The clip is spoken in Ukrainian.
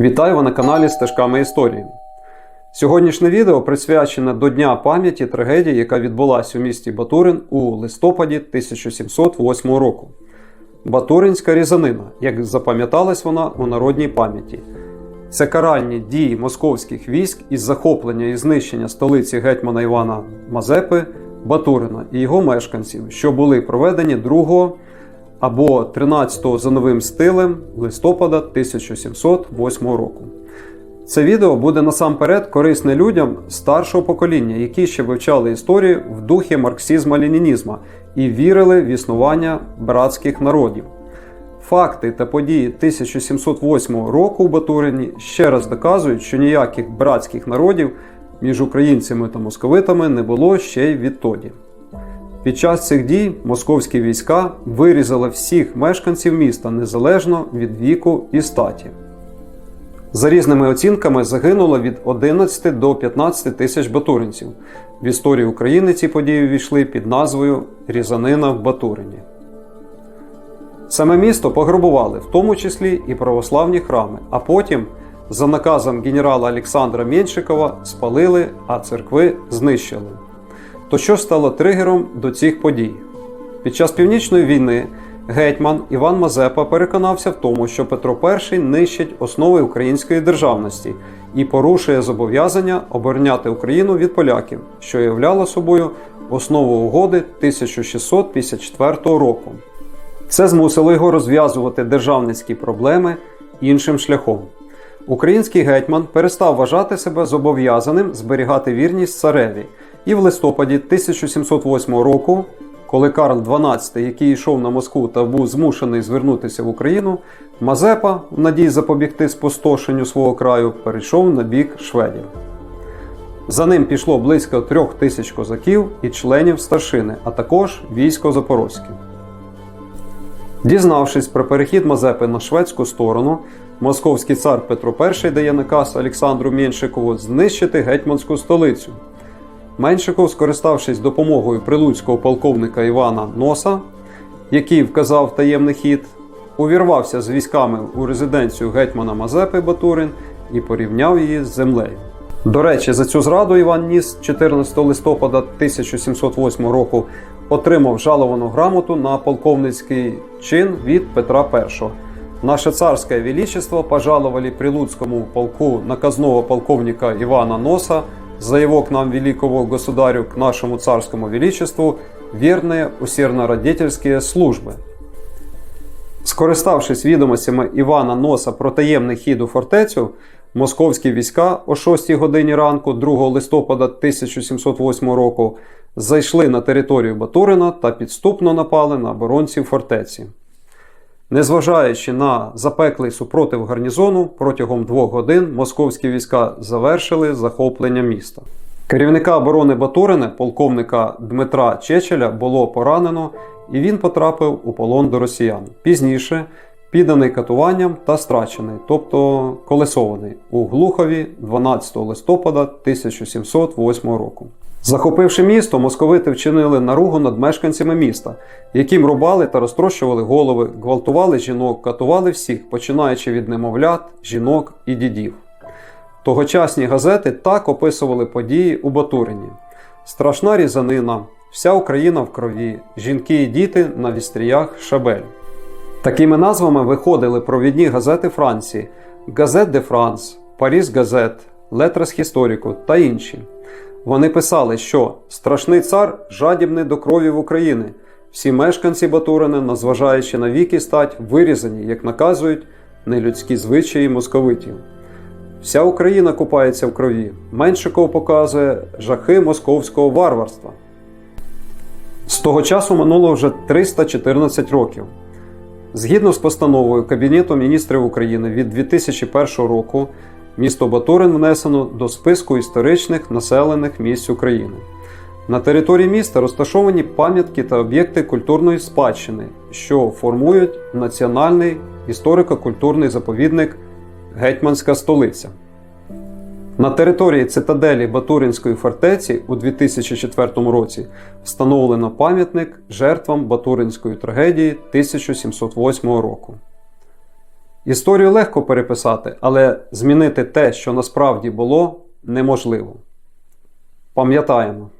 Вітаю ви на каналі Стежками історії. Сьогоднішнє відео присвячене до Дня пам'яті трагедії, яка відбулася у місті Батурин у листопаді 1708 року. Батуринська різанина, як запам'яталась вона у народній пам'яті. Це каральні дії московських військ із захоплення і знищення столиці гетьмана Івана Мазепи Батурина і його мешканців, що були проведені 2 або 13 за новим стилем листопада 1708 року. Це відео буде насамперед корисне людям старшого покоління, які ще вивчали історію в духі марксизма-ленінізма і вірили в існування братських народів. Факти та події 1708 року в Батурині ще раз доказують, що ніяких братських народів між українцями та московитами не було ще й відтоді. Під час цих дій московські війська вирізали всіх мешканців міста незалежно від віку і статі. За різними оцінками загинуло від 11 до 15 тисяч батуринців. В історії України ці події ввійшли під назвою Різанина в Батурині. Саме місто пограбували, в тому числі і православні храми, а потім, за наказом генерала Олександра Меншикова, спалили, а церкви знищили. То що стало тригером до цих подій? Під час північної війни гетьман Іван Мазепа переконався в тому, що Петро І нищить основи української державності і порушує зобов'язання обороняти Україну від поляків, що являло собою основу угоди 1654 року. Це змусило його розв'язувати державницькі проблеми іншим шляхом. Український гетьман перестав вважати себе зобов'язаним зберігати вірність цареві, і в листопаді 1708 року, коли Карл XII, який йшов на Москву та був змушений звернутися в Україну, Мазепа, в надії запобігти спустошенню свого краю, перейшов на бік шведів. За ним пішло близько трьох тисяч козаків і членів старшини, а також військо Запорозьке. Дізнавшись про перехід Мазепи на шведську сторону, московський цар Петро І дає наказ Олександру Меншикову знищити гетьманську столицю. Меншиков, скориставшись допомогою прилуцького полковника Івана Носа, який вказав таємний хід, увірвався з військами у резиденцію гетьмана Мазепи Батурин і порівняв її з землею. До речі, за цю зраду Іван Ніс 14 листопада 1708 року отримав жаловану грамоту на полковницький чин від Петра І. Наше царське величество пожаловали прилуцкому полку наказного полковника Ивана Носа за его к нам великого государю, к нашему царскому величеству, верные усердно-родительские служби. Скориставшись відомостями Івана Носа про таємний хід у фортецю, московські війська о 6 годині ранку 2 листопада 1708 року зайшли на територію Батурина та підступно напали на оборонців фортеці. Незважаючи на запеклий супротив гарнізону, протягом двох годин московські війська завершили захоплення міста. Керівника оборони Батурина, полковника Дмитра Чечеля, було поранено і він потрапив у полон до росіян. Пізніше підданий катуванням та страчений, тобто колесований у Глухові 12 листопада 1708 року. Захопивши місто, московити вчинили наругу над мешканцями міста, яким рубали та розтрощували голови, гвалтували жінок, катували всіх, починаючи від немовлят, жінок і дідів. Тогочасні газети так описували події у Батурині: страшна різанина, вся Україна в крові, жінки і діти на вістріях шабель. Такими назвами виходили провідні газети Франції: Газет де Франс, Паріс Газет, Летрас Хісторику та інші. Вони писали, що страшний цар жадібний до крові в України. Всі мешканці Батурина, незважаючи на вік і стать, вирізані, як наказують нелюдські звичаї московитів. Вся Україна купається в крові. Меншиков показує жахи московського варварства. З того часу минуло вже 314 років. Згідно з постановою Кабінету міністрів України від 2001 року, місто Батурин внесено до списку історичних населених місць України. На території міста розташовані пам'ятки та об'єкти культурної спадщини, що формують національний історико-культурний заповідник Гетьманська столиця. На території цитаделі Батуринської фортеці у 2004 році встановлено пам'ятник жертвам Батуринської трагедії 1708 року. Історію легко переписати, але змінити те, що насправді було, неможливо. Пам'ятаємо.